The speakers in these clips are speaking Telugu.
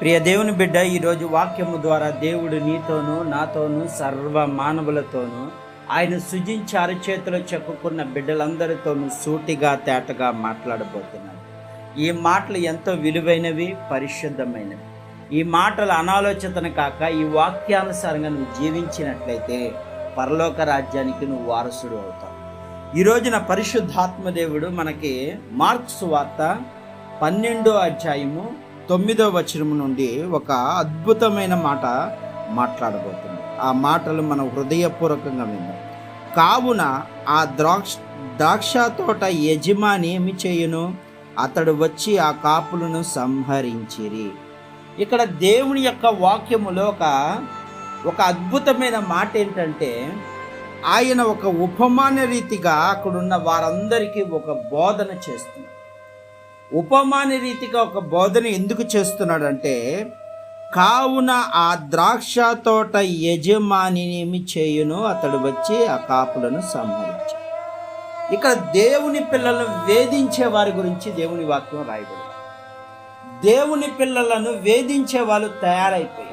ప్రియ దేవుని బిడ్డ ఈరోజు వాక్యము ద్వారా దేవుడు నీతోనూ నాతోనూ సర్వ మానవులతోనూ ఆయన సృజించి అరచేతిలో చెక్కుకున్న బిడ్డలందరితోనూ సూటిగా తేటగా మాట్లాడబోతున్నాడు. ఈ మాటలు ఎంతో విలువైనవి పరిశుద్ధమైనవి. ఈ మాటలు అనాలోచితన కాక ఈ వాక్యానుసారంగా నువ్వు జీవించినట్లయితే పరలోక రాజ్యానికి నువ్వు వారసుడు అవుతావు. ఈ రోజున పరిశుద్ధాత్మదేవుడు మనకి మార్క్స్ వార్త పన్నెండో అధ్యాయము తొమ్మిదో వచనం నుండి ఒక అద్భుతమైన మాట మాట్లాడబోతుంది. ఆ మాటలు మనం హృదయపూర్వకంగా విందాం. కావున ఆ ద్రాక్ష ద్రాక్ష తోట యజమాని ఏమి చేయును? అతడు వచ్చి ఆ కాపులను సంహరించిరి. ఇక్కడ దేవుని యొక్క వాక్యములో ఒక ఒక అద్భుతమైన మాట ఏంటంటే ఆయన ఒక ఉపమాన రీతిగా అక్కడున్న వారందరికీ ఒక బోధన చేస్తుంది. ఉపమాన రీతిగా ఒక బోధన ఎందుకు చేస్తున్నాడంటే కావున ఆ ద్రాక్ష తోట యజమానినేమి చేయును అతడు వచ్చి ఆ కాపులను సంహరించాడు. ఇక్కడ దేవుని పిల్లలను వేధించే వారి గురించి దేవుని వాక్యం రాయబడింది. దేవుని పిల్లలను వేధించే వాళ్ళు తయారైపోయారు.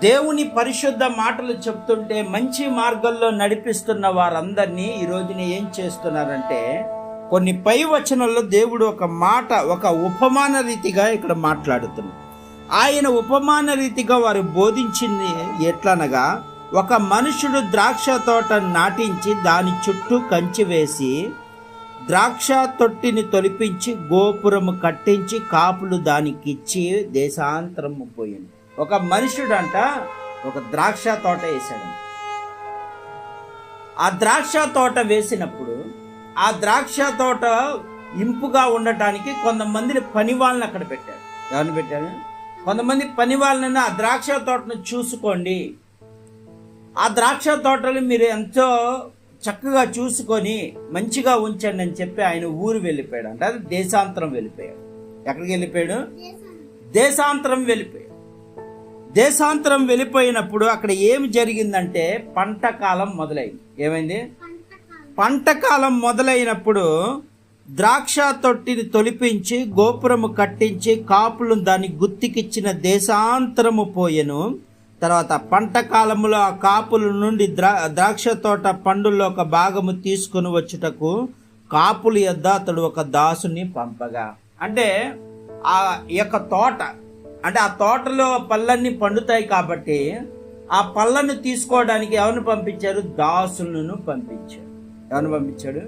దేవుని పరిశుద్ధ మాటలు చెప్తుంటే మంచి మార్గంలో నడిపిస్తున్న వారందరినీ ఈ ఏం చేస్తున్నారంటే కొన్ని పై వచనంలో దేవుడు ఒక మాట ఒక ఉపమాన రీతిగా ఇక్కడ మాట్లాడుతున్నాడు. ఆయన ఉపమాన రీతిగా వారు బోధించింది ఎట్లనగా ఒక మనుషుడు ద్రాక్ష తోట నాటించి దాని చుట్టూ కంచి వేసి ద్రాక్ష తొట్టిని తొలిపించి గోపురము కట్టించి కాపులు దానికిచ్చి దేశాంతరము పోయింది. ఒక మనుషుడంట ఒక ద్రాక్ష తోట వేశాడు ఆ ద్రాక్ష తోట వేసినప్పుడు ఆ ద్రాక్ష తోట ఇంపుగా ఉండటానికి కొంతమందిని పని వాళ్ళని అక్కడ పెట్టాడు ఎవరిని పెట్టాడు కొంతమంది పని వాళ్ళని ఆ ద్రాక్ష తోటను చూసుకోండి. ఆ ద్రాక్ష తోటలు మీరు ఎంతో చక్కగా చూసుకొని మంచిగా ఉంచండి అని చెప్పి ఆయన ఊరు వెళ్ళిపోయాడు అంటే అది దేశాంతరం వెళ్ళిపోయాడు. ఎక్కడికి వెళ్ళిపోయాడు? దేశాంతరం వెళ్ళిపోయాడు. దేశాంతరం వెళ్ళిపోయినప్పుడు అక్కడ ఏమి జరిగిందంటే పంట కాలం మొదలైంది. ఏమైంది? పంట కాలం మొదలైనప్పుడు ద్రాక్ష తొట్టిని తొలిపించి గోపురము కట్టించి కాపులు దాన్ని గుత్తికిచ్చిన దేశాంతరము పోయెను. తర్వాత పంట కాలంలో ఆ కాపుల నుండి ద్రా ద్రాక్ష తోట పండుల్లో ఒక భాగము తీసుకుని వచ్చుటకు కాపులు యొద్ద అతడు ఒక దాసుని పంపగా. అంటే ఆ యొక్క తోట అంటే ఆ తోటలో పళ్ళన్నీ పండుతాయి కాబట్టి ఆ పళ్ళను తీసుకోవడానికి ఎవరిని పంపించారు? దాసులను పంపించారు. ఎవరిని పంపించాడు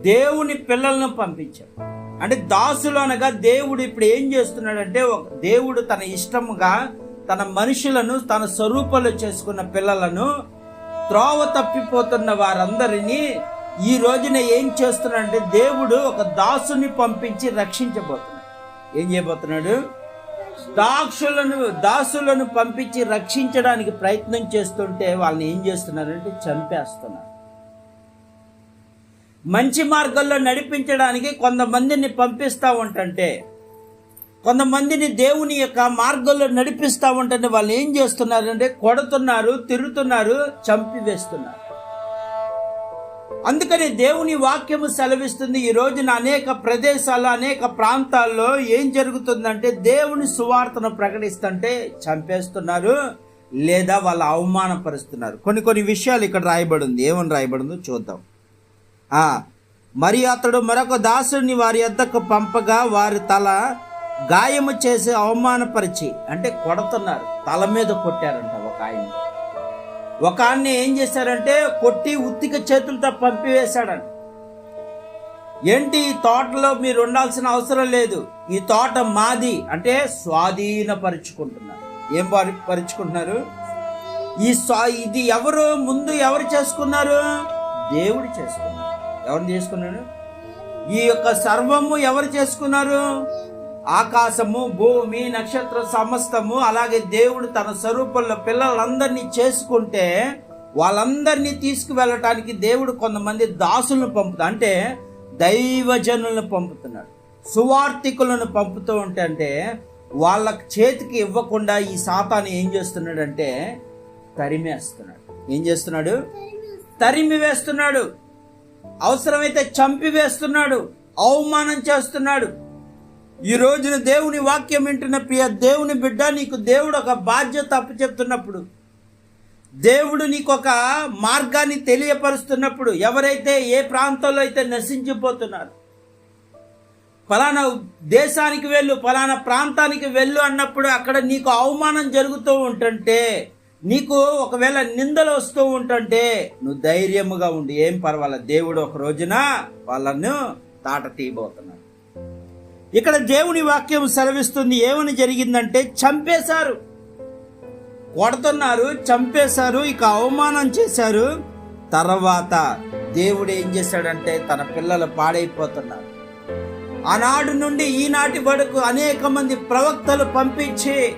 దేవుని పిల్లలను పంపించాడు. అంటే దాసులు అనగా దేవుడు ఇప్పుడు ఏం చేస్తున్నాడంటే ఒక దేవుడు తన ఇష్టముగా తన మనుషులను తన స్వరూపంలో చేసుకున్న పిల్లలను త్రోవ తప్పిపోతున్న వారందరినీ ఈ రోజున ఏం చేస్తున్నాడంటే దేవుడు ఒక దాసుని పంపించి రక్షించబోతున్నాడు. ఏం చేయబోతున్నాడు? దాక్షులను దాసులను పంపించి రక్షించడానికి ప్రయత్నం చేస్తుంటే వాళ్ళని ఏం చేస్తున్నారంటే చంపేస్తున్నారు. మంచి మార్గంలో నడిపించడానికి కొంతమందిని పంపిస్తూ ఉంటంటే కొంతమందిని దేవుని యొక్క మార్గంలో నడిపిస్తూ ఉంటుంటే వాళ్ళు ఏం చేస్తున్నారంటే కొడుతున్నారు తిరుగుతున్నారు చంపివేస్తున్నారు. అందుకని దేవుని వాక్యము సెలవిస్తుంది ఈ రోజున అనేక ప్రదేశాల్లో అనేక ప్రాంతాల్లో ఏం జరుగుతుందంటే దేవుని సువార్తను ప్రకటిస్తుంటే చంపేస్తున్నారు లేదా వాళ్ళు అవమానపరుస్తున్నారు. కొన్ని కొన్ని విషయాలు ఇక్కడ రాయబడి ఉంది. ఏమని రాయబడిందో చూద్దాం. మరి అతడు మరొక దాసుని వారి యొద్దకు పంపగా వారి తల గాయము చేసి అవమానపరిచి అంటే కొడుతున్నారు తల మీద కొట్టారంట ఒక ఆయన. ఒక ఆయన ఏం చేశారంటే కొట్టి ఉత్తిక చేతులతో పంపివేశాడంట. ఏంటి ఈ తోటలో మీరు ఉండాల్సిన అవసరం లేదు ఈ తోట మాది అంటే స్వాధీనపరుచుకుంటున్నారు. ఏం పరి పరుచుకుంటున్నారు? ఈ స్వా ఇది ఎవరు ముందు ఎవరు చేసుకున్నారు? దేవుడు చేసుకున్నారు. ఎవరు చేసుకున్నాడు? ఈ యొక్క సర్వము ఎవరు చేసుకున్నారు? ఆకాశము భూమి నక్షత్ర సమస్తము అలాగే దేవుడు తన స్వరూపంలో పిల్లలందరినీ చేసుకుంటే వాళ్ళందరినీ తీసుకువెళ్ళటానికి దేవుడు కొంతమంది దాసులను పంపుతా అంటే దైవజనులను పంపుతున్నాడు. సువార్థికులను పంపుతూ ఉంటే అంటే వాళ్ళ చేతికి ఇవ్వకుండా ఈ సాతాను ఏం చేస్తున్నాడంటే తరిమేస్తున్నాడు. ఏం చేస్తున్నాడు? తరిమి వేస్తున్నాడు. అవసరమైతే చంపివేస్తున్నాడు అవమానం చేస్తున్నాడు. ఈ రోజున దేవుని వాక్యం వింటున్న ప్రియ దేవుని బిడ్డ నీకు దేవుడు ఒక బాధ్యత అప్పచెప్తున్నప్పుడు దేవుడు నీకు ఒక మార్గాన్ని తెలియపరుస్తున్నప్పుడు ఎవరైతే ఏ ప్రాంతంలో అయితే నశించిపోతున్నారు ఫలానా దేశానికి వెళ్ళు ఫలానా ప్రాంతానికి వెళ్ళు అన్నప్పుడు అక్కడ నీకు అవమానం జరుగుతూ ఉంటుంటే నీకు ఒకవేళ నిందలు వస్తూ ఉంటుంటే నువ్వు ధైర్యముగా ఉండి. ఏం పర్వాలే. దేవుడు ఒక రోజున వాళ్ళను తాట తీయబోతున్నాడు. ఇక్కడ దేవుని వాక్యం సెలవిస్తుంది. ఏమని జరిగిందంటే చంపేశారు. కొడుతున్నారు చంపేశారు ఇక అవమానం చేశారు. తర్వాత దేవుడు ఏం చేశాడంటే తన పిల్లలు పాడైపోతున్నారు. ఆనాడు నుండి ఈనాటి వరకు అనేక మంది ప్రవక్తలు పంపించి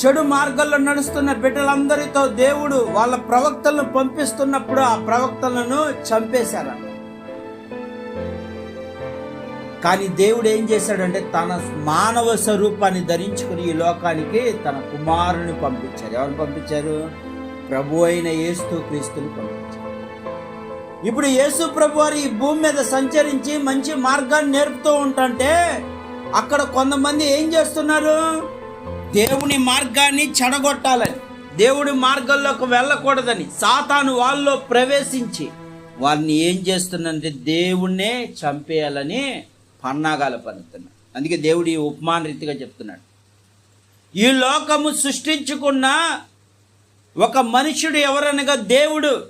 చెడు మార్గాల్లో నడుస్తున్న బిడ్డలందరితో దేవుడు వాళ్ళ ప్రవక్తలను పంపిస్తున్నప్పుడు ఆ ప్రవక్తలను చంపేశారంట కానీ దేవుడు ఏం చేశాడంటే తన మానవ స్వరూపాన్ని ధరించుకుని ఈ లోకానికి తన కుమారుని పంపించారు. ఎవరు పంపించారు? ప్రభు అయిన యేసు క్రీస్తుని పంపించారు. ఇప్పుడు యేసు ప్రభు వారు ఈ భూమి మీద సంచరించి మంచి మార్గాన్ని నేర్పుతూ ఉంటుంటే అక్కడ కొంతమంది ఏం చేస్తున్నారు? దేవుని మార్గాన్ని చెడగొట్టాలని దేవుడి మార్గంలోకి వెళ్ళకూడదని సాతాను వాళ్ళలో ప్రవేశించి వారిని ఏం చేస్తుందంటే దేవుణ్ణే చంపేయాలని పన్నాగాలు పన్నుతున్నాడు. అందుకే దేవుడు ఈ ఉపమాన రీతిగా చెప్తున్నాడు. ఈ లోకము సృష్టించుకున్న ఒక మనుషుడు ఎవరనగా దేవుడు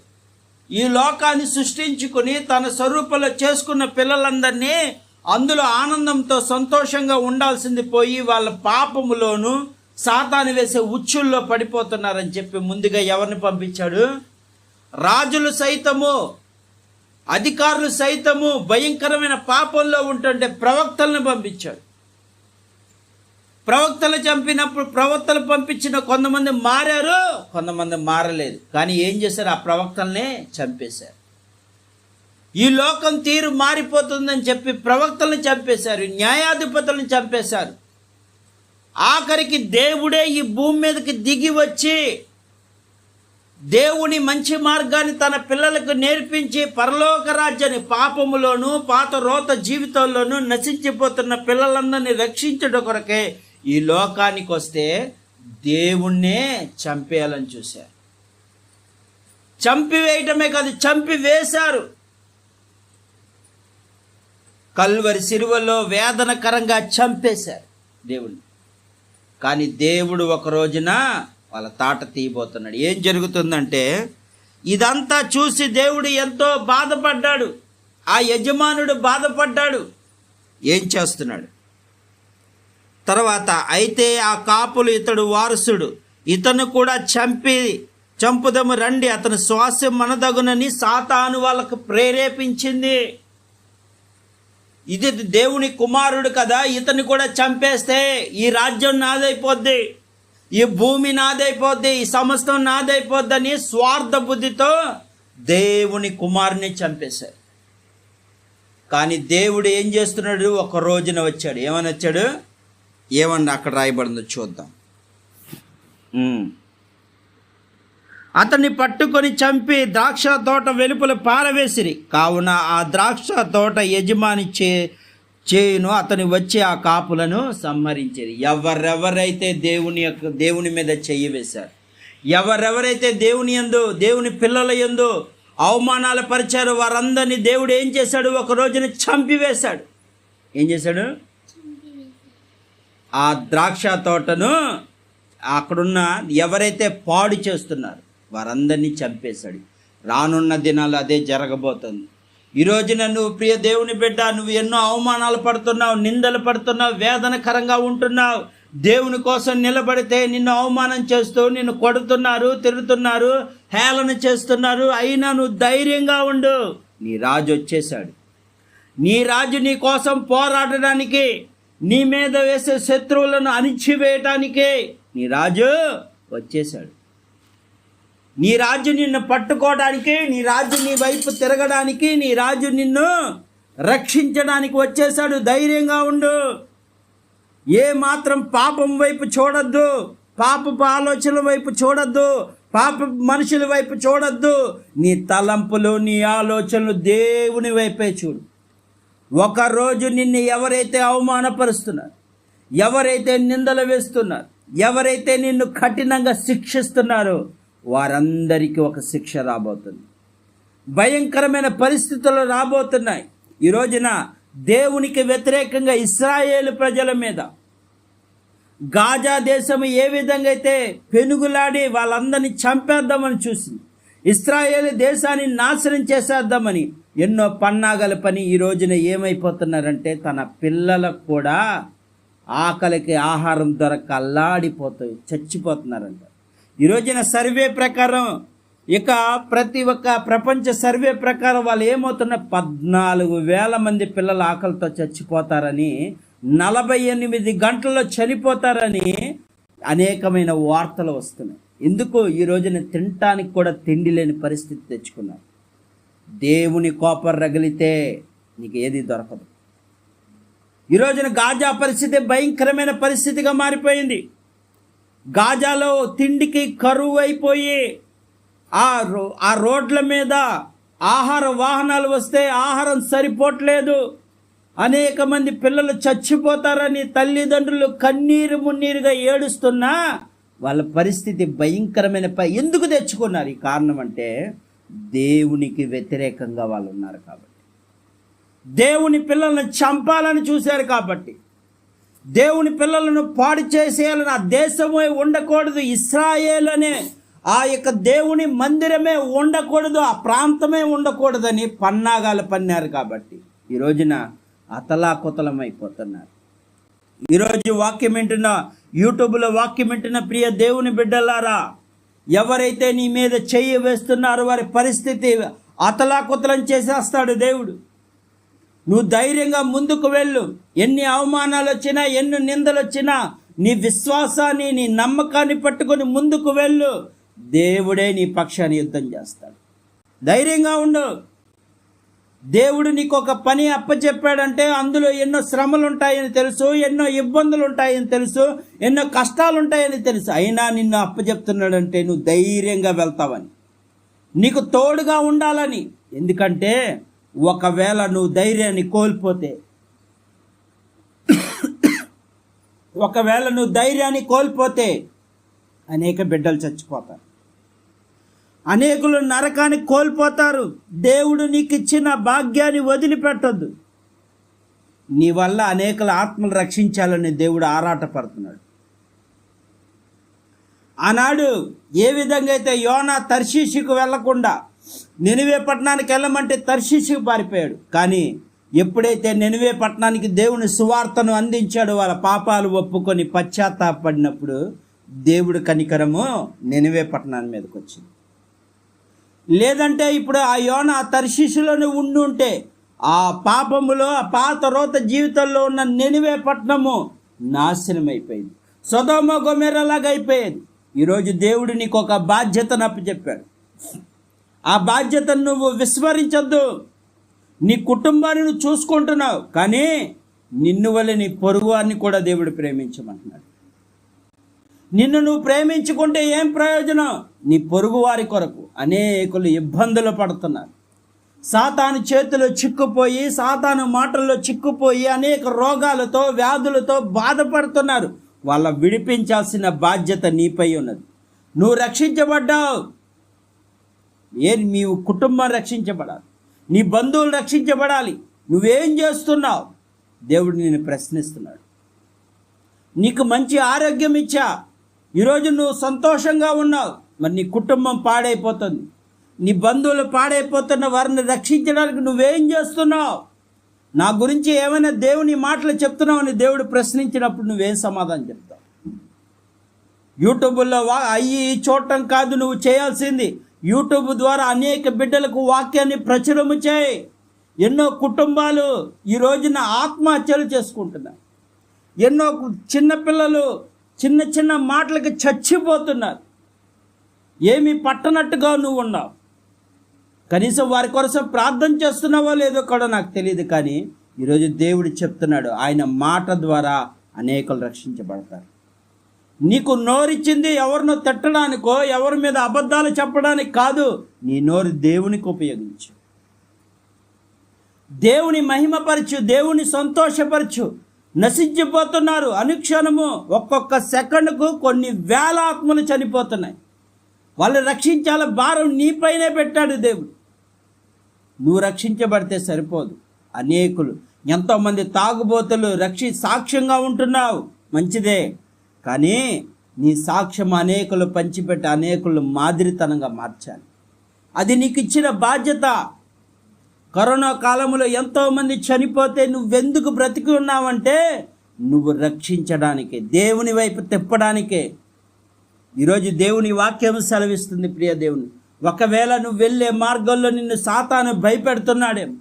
ఈ లోకాన్ని సృష్టించుకుని తన స్వరూపంలో చేసుకున్న పిల్లలందరినీ అందులో ఆనందంతో సంతోషంగా ఉండాల్సింది పోయి వాళ్ళ పాపములోను సాతాను వేసే ఉచ్చుల్లో పడిపోతున్నారని చెప్పి ముందుగా ఎవరిని పంపించాడు? రాజులు సైతము అధికారులు సైతము భయంకరమైన పాపంలో ఉంటుంటే ప్రవక్తలను పంపించాడు. ప్రవక్తలు చంపినప్పుడు ప్రవక్తలు పంపించిన కొంతమంది మారారు కొంతమంది మారలేదు. కానీ ఏం చేశారు? ఆ ప్రవక్తల్నే చంపేశారు. ఈ లోకం తీరు మారిపోతుందని చెప్పి ప్రవక్తలను చంపేశారు న్యాయాధిపతులను చంపేశారు. ఆఖరికి దేవుడే ఈ భూమి మీదకి దిగి వచ్చి దేవుని మంచి మార్గాన్ని తన పిల్లలకు నేర్పించి పరలోక రాజ్యాన్ని పాపములోను పాత రోత జీవితంలోను నశించిపోతున్న పిల్లలందరినీ రక్షించడం కొరకే ఈ లోకానికి వస్తే దేవుణ్ణే చంపేయాలని చూశారు. చంపివేయటమే కాదు చంపి వేశారు కల్వరి సిరువలో వేదనకరంగా చంపేశారు దేవుణ్ణి. కానీ దేవుడు ఒక రోజున వాళ్ళ తాట తీయబోతున్నాడు. ఏం జరుగుతుందంటే ఇదంతా చూసి దేవుడు ఎంతో బాధపడ్డాడు. ఆ యజమానుడు బాధపడ్డాడు. ఏం చేస్తున్నాడు? తర్వాత అయితే ఆ కాపులు ఇతడు వారసుడు. ఇతను కూడా చంపి చంపుదము రండి. అతని శ్వాస మనదగునని సాతాను వాళ్ళకు ప్రేరేపించింది. ఇది దేవుని కుమారుడు కదా ఇతన్ని కూడా చంపేస్తే ఈ రాజ్యం నాదైపోద్ది ఈ భూమి నాదైపోద్ది ఈ సమస్తం నాదైపోద్దని స్వార్థ బుద్ధితో దేవుని కుమారుని చంపేశారు. కానీ దేవుడు ఏం చేస్తున్నాడు? ఒక రోజున వచ్చాడు. ఏమని వచ్చాడు? ఏమన్నా అక్కడ రాయబడిందో చూద్దాం. అతన్ని పట్టుకొని చంపి ద్రాక్ష తోట వెలుపల పారవేసిరి. కావున ఆ ద్రాక్ష తోట యజమాని చే చేయును. అతని వచ్చి ఆ కాపులను సంహరించేది ఎవరెవరైతే దేవుని యొక్క దేవుని మీద చెయ్యి వేశారు ఎవరెవరైతే దేవుని యందు దేవుని పిల్లల ఎందు అవమానాలు పరిచారో వారందరినీ దేవుడు ఏం చేశాడు? ఒక రోజున చంపివేశాడు ఏం చేశాడు? ఆ ద్రాక్ష తోటను అక్కడున్న ఎవరైతే పాడు చేస్తున్నారు వారందరినీ చంపేశాడు. రానున్న దినాలు అదే జరగబోతుంది. ఈ రోజున నువ్వు ప్రియ దేవుని బిడ్డ నువ్వు ఎన్నో అవమానాలు పడుతున్నావు నిందలు పడుతున్నావు వేదనకరంగా ఉంటున్నావు. దేవుని కోసం నిలబడితే నిన్ను అవమానం చేస్తూ నిన్ను కొడుతున్నారు తిరుగుతున్నారు హేళన చేస్తున్నారు. అయినా నువ్వు ధైర్యంగా ఉండు. నీ రాజు వచ్చేశాడు. నీ రాజు నీ కోసం పోరాడడానికి నీ మీద వేసే శత్రువులను అణిచివేయటానికే నీ రాజు వచ్చేశాడు. నీ రాజు నిన్ను పట్టుకోవడానికి నీ రాజు నీ వైపు తిరగడానికి నీ రాజు నిన్ను రక్షించడానికి వచ్చేసాడు ధైర్యంగా ఉండు. ఏ మాత్రం పాపం వైపు చూడొద్దు. పాపపు ఆలోచనల వైపు చూడొద్దు. పాప మనుషుల వైపు చూడొద్దు. నీ తలంపులు నీ ఆలోచనలు దేవుని వైపే చూడు. ఒకరోజు నిన్ను ఎవరైతే అవమానపరుస్తున్నారు ఎవరైతే నిందలు వేస్తున్నారు ఎవరైతే నిన్ను కఠినంగా శిక్షిస్తున్నారో వారందరికీ ఒక శిక్ష రాబోతుంది. భయంకరమైన పరిస్థితులు రాబోతున్నాయి. ఈ రోజున దేవునికి వ్యతిరేకంగా ఇస్రాయేలు ప్రజల మీద గాజా దేశం ఏ విధంగా అయితే పెనుగులాడి వాళ్ళందరినీ చంపేద్దామని చూసింది. ఇస్రాయేల్ దేశాన్ని నాశనం చేసేద్దామని ఎన్నో పన్నాగల పని ఈ రోజున ఏమైపోతున్నారంటే తన పిల్లలకు కూడా ఆకలికి ఆహారం దొరక అల్లాడిపోతాయి చచ్చిపోతున్నారంట. ఈ రోజున సర్వే ప్రకారం ఇక ప్రతి ఒక్క ప్రపంచ సర్వే ప్రకారం వాళ్ళు ఏమవుతున్న పద్నాలుగు వేల మంది పిల్లలు ఆకలితో చచ్చిపోతారని నలభై ఎనిమిది గంటల్లో చనిపోతారని అనేకమైన వార్తలు వస్తున్నాయి. ఎందుకు ఈ రోజున తినటానికి కూడా తిండి లేని పరిస్థితి తెచ్చుకున్నారు? దేవుని కోపం రగిలితే నీకు ఏది దొరకదు. ఈ రోజున గాజా పరిస్థితి భయంకరమైన పరిస్థితిగా మారిపోయింది. గాజాలో తిండికి కరువు అయిపోయి ఆ రో ఆ రోడ్ల మీద ఆహార వాహనాలు వస్తే ఆహారం సరిపోవట్లేదు అనేక మంది పిల్లలు చచ్చిపోతారని తల్లిదండ్రులు కన్నీరు మున్నీరుగా ఏడుస్తున్నా వాళ్ళ పరిస్థితి భయంకరమైన పై ఎందుకు తెచ్చుకున్నారు? ఈ కారణం అంటే దేవునికి వ్యతిరేకంగా వాళ్ళు ఉన్నారు కాబట్టి. దేవుని పిల్లల్ని చంపాలని చూశారు కాబట్టి. దేవుని పిల్లలను పాడు చేసేయాలని ఆ దేశమే ఉండకూడదు ఇస్రాయేల్ అనే ఆ యొక్క దేవుని మందిరమే ఉండకూడదు ఆ ప్రాంతమే ఉండకూడదని పన్నాగాలు పన్నారు కాబట్టి ఈ రోజున అతలాకుతలమైపోతున్నారు. ఈరోజు వాక్యం వింటున్న యూట్యూబ్లో వాక్యం వింటున్న ప్రియ దేవుని బిడ్డలారా ఎవరైతే నీ మీద చెయ్యి వేస్తున్నారో వారి పరిస్థితి అతలాకుతలం చేసేస్తాడు దేవుడు. నువ్వు ధైర్యంగా ముందుకు వెళ్ళు. ఎన్ని అవమానాలు వచ్చినా ఎన్ని నిందలు వచ్చినా నీ విశ్వాసాన్ని నీ నమ్మకాన్ని పట్టుకొని ముందుకు వెళ్ళు. దేవుడే నీ పక్షాన్ని యుద్ధం చేస్తాడు. ధైర్యంగా ఉండు. దేవుడు నీకు ఒక పని అప్పచెప్పాడంటే అందులో ఎన్నో శ్రమలు ఉంటాయని తెలుసు ఎన్నో ఇబ్బందులు ఉంటాయని తెలుసు ఎన్నో కష్టాలు ఉంటాయని తెలుసు. అయినా నిన్ను అప్పచెప్తున్నాడంటే నువ్వు ధైర్యంగా వెళ్తావని. నీకు తోడుగా ఉండాలని. ఎందుకంటే ఒకవేళ నువ్వు ధైర్యాన్ని కోల్పోతే ఒకవేళ నువ్వు ధైర్యాన్ని కోల్పోతే అనేక బిడ్డలు చచ్చిపోతారు. అనేకులు నరకాన్ని కోల్పోతారు. దేవుడు నీకు ఇచ్చిన భాగ్యాన్ని వదిలిపెట్టొద్దు. నీ వల్ల అనేకల ఆత్మలు రక్షించాలని దేవుడు ఆరాటపడుతున్నాడు. ఆనాడు ఏ విధంగా అయితే యోనా తర్షీషుకు వెళ్ళకుండా నినివే పట్టణానికి వెళ్ళమంటే తర్షీషుకు పారిపోయాడు. కానీ ఎప్పుడైతే నినివే పట్టణానికి దేవుని సువార్తను అందించాడో వాళ్ళ పాపాలు ఒప్పుకొని పశ్చాత్తాపడినప్పుడు దేవుడు కనికరము నినివే పట్టణాన్ని మీదకి వచ్చింది. లేదంటే ఇప్పుడు ఆ యోన ఆ తర్శిషులోనే ఉండి ఉంటే ఆ పాపములో ఆ పాత రోత జీవితంలో ఉన్న నెనివే పట్టణము నాశనం అయిపోయింది సొదమ గొమెరలాగా అయిపోయేది. ఈరోజు దేవుడు నీకు ఒక బాధ్యతను అప్పచెప్పాడు. ఆ బాధ్యతను నువ్వు విస్మరించద్దు. నీ కుటుంబాన్ని నువ్వు చూసుకుంటున్నావు. కానీ నిన్ను వల్ల నీ పొరుగువారిని కూడా దేవుడు ప్రేమించమంటున్నాడు. నిన్ను నువ్వు ప్రేమించుకుంటే ఏం ప్రయోజనం? నీ పొరుగు వారి కొరకు అనేకులు ఇబ్బందులు పడుతున్నారు. సాతాను చేతిలో చిక్కుపోయి సాతాను మాటల్లో చిక్కుపోయి అనేక రోగాలతో వ్యాధులతో బాధపడుతున్నారు. వాళ్ళ విడిపించాల్సిన బాధ్యత నీపై ఉన్నది. నువ్వు రక్షించబడ్డావు. ఏ మీ కుటుంబం రక్షించబడాలి. నీ బంధువులు రక్షించబడాలి. నువ్వేం చేస్తున్నావు? దేవుడు నేను ప్రశ్నిస్తున్నాడు. నీకు మంచి ఆరోగ్యం ఇచ్చా. ఈరోజు నువ్వు సంతోషంగా ఉన్నావు. మరి నీ కుటుంబం పాడైపోతుంది. నీ బంధువులు పాడైపోతున్న వారిని రక్షించడానికి నువ్వేం చేస్తున్నావు? నా గురించి ఏమైనా దేవుని మాటలు చెప్తున్నావు అని దేవుడు ప్రశ్నించినప్పుడు నువ్వేం సమాధానం చెప్తావు? యూట్యూబ్లో వా అయ్యి చూడటం కాదు నువ్వు చేయాల్సింది యూట్యూబ్ ద్వారా అనేక బిడ్డలకు వాక్యాన్ని ప్రచురము చేయి. ఎన్నో కుటుంబాలు ఈ రోజున ఆత్మహత్యలు చేసుకుంటున్నారు ఎన్నో చిన్నపిల్లలు చిన్న చిన్న మాటలకి చచ్చిపోతున్నారు. ఏమీ పట్టనట్టుగా నువ్వు ఉన్నావు. కనీసం వారి కోసం ప్రార్థన చేస్తున్నావో లేదో కూడా నాకు తెలియదు కానీ ఈరోజు దేవుడు చెప్తున్నాడు ఆయన మాట ద్వారా అనేకలు రక్షించబడతారు. నీకు నోరిచ్చింది ఎవరినో తిట్టడానికో ఎవరి మీద అబద్ధాలు చెప్పడానికి కాదు నీ నోరు దేవునికి ఉపయోగించు. దేవుని మహిమపరచు దేవుని సంతోషపరచు. నశించిపోతున్నారు. అనుక్షణము ఒక్కొక్క సెకండ్కు కొన్ని వేల ఆత్మలు చనిపోతున్నాయి. వాళ్ళు రక్షించాల భారం నీపైనే పెట్టాడు దేవుడు. నువ్వు రక్షించబడితే సరిపోదు. అనేకులు ఎంతోమంది తాగుబోతులు రక్షి సాక్ష్యంగా ఉంటున్నావు. మంచిదే. కానీ నీ సాక్ష్యం అనేకులు పంచిపెట్టి అనేకులు మాదిరితనంగా మార్చాలి. అది నీకు ఇచ్చిన బాధ్యత. కరోనా కాలంలో ఎంతోమంది చనిపోతే నువ్వెందుకు బ్రతికి ఉన్నావంటే నువ్వు రక్షించడానికే దేవుని వైపు తిప్పడానికే. ఈరోజు దేవుని వాక్యం సెలవిస్తుంది ప్రియ దేవుని. ఒకవేళ నువ్వు వెళ్ళే మార్గంలో నిన్ను సాతాను భయపెడుతున్నాడేమో.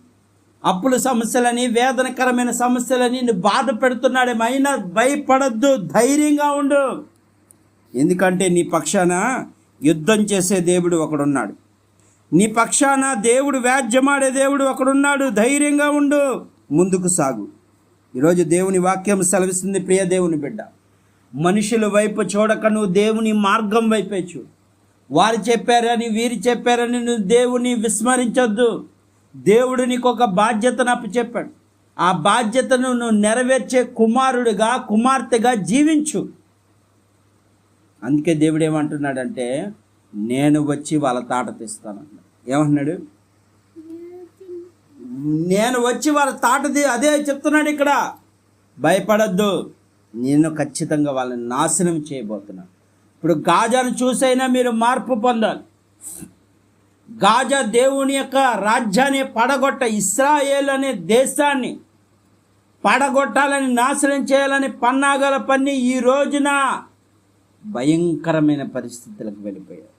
అప్పుల సమస్యలని వేదనకరమైన సమస్యలని నిన్ను బాధ పెడుతున్నాడేమో. అయినా భయపడద్దు ధైర్యంగా ఉండు. ఎందుకంటే నీ పక్షాన యుద్ధం చేసే దేవుడు ఒకడున్నాడు. నీ పక్షాన దేవుడు వ్యాజ్యమాడే దేవుడు ఒకడున్నాడు. ధైర్యంగా ఉండు ముందుకు సాగు. ఈరోజు దేవుని వాక్యం సెలవిస్తుంది ప్రియ దేవుని బిడ్డ. మనుషుల వైపు చూడక నువ్వు దేవుని మార్గం వైపే చూడు. వారు చెప్పారని వీరు చెప్పారని నువ్వు దేవుని విస్మరించొద్దు. దేవుడు నీకు ఒక బాధ్యతను అప్పచెప్పాడు ఆ బాధ్యతను నువ్వు నెరవేర్చే కుమారుడిగా కుమార్తెగా జీవించు. అందుకే దేవుడు ఏమంటున్నాడంటే నేను వచ్చి వాళ్ళ తాట తీస్తాను ఏమంటున్నాడు? నేను వచ్చి వాళ్ళ తాటది అదే చెప్తున్నాడు ఇక్కడ. భయపడద్దు. నేను ఖచ్చితంగా వాళ్ళని నాశనం చేయబోతున్నాను. ఇప్పుడు గాజాను చూసైనా మీరు మార్పు పొందాలి. గాజా దేవుని యొక్క రాజ్యాన్ని పడగొట్ట ఇస్రాయేల్ అనే దేశాన్ని పడగొట్టాలని నాశనం చేయాలని పన్నాగల పన్ని ఈ రోజున భయంకరమైన పరిస్థితులకు వెళ్ళిపోయారు.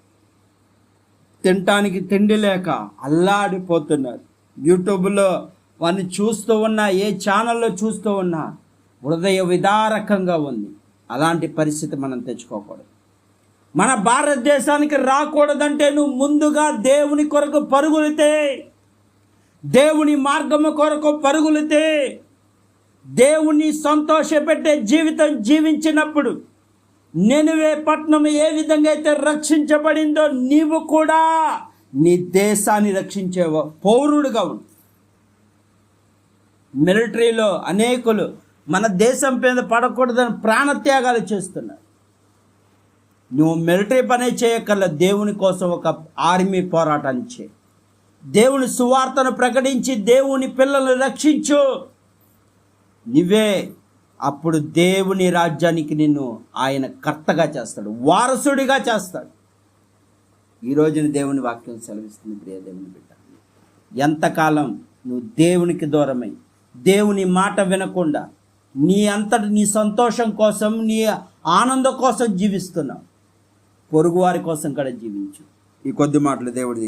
తినటానికి తిండి లేక అల్లాడిపోతున్నారు. యూట్యూబ్లో వారిని చూస్తూ ఉన్నా ఏ ఛానల్లో చూస్తూ ఉన్నా హృదయ విదారకంగా ఉంది. అలాంటి పరిస్థితి మనం తెచ్చుకోకూడదు. మన భారతదేశానికి రాకూడదంటే నువ్వు ముందుగా దేవుని కొరకు పరుగులితే దేవుని మార్గము కొరకు పరుగులితే దేవుని సంతోషపెట్టే జీవితం జీవించినప్పుడు నెనువే పట్నం ఏ విధంగా అయితే రక్షించబడిందో నీవు కూడా నీ దేశాన్ని రక్షించే పౌరుడుగా ఉండు. మిలిటరీలో అనేకులు మన దేశం మీద పడకూడదని ప్రాణత్యాగాలు చేస్తున్నారు. నువ్వు మిలిటరీ పనే చేయక్కర్ల. దేవుని కోసం ఒక ఆర్మీ పోరాటం చే దేవుని సువార్తను ప్రకటించి దేవుని పిల్లలు రక్షించు. నువ్వే అప్పుడు దేవుని రాజ్యానికి నిన్ను ఆయన కర్తగా చేస్తాడు వారసుడిగా చేస్తాడు. ఈ రోజున దేవుని వాక్యం సెలవిస్తుంది ప్రియ దేవుని బిడ్డ. ఎంతకాలం నువ్వు దేవునికి దూరమై దేవుని మాట వినకుండా నీ అంతటి నీ సంతోషం కోసం నీ ఆనందం కోసం జీవిస్తున్నావు. పొరుగువారి కోసం కూడా జీవించు. ఈ కొద్ది మాటలు దేవుడి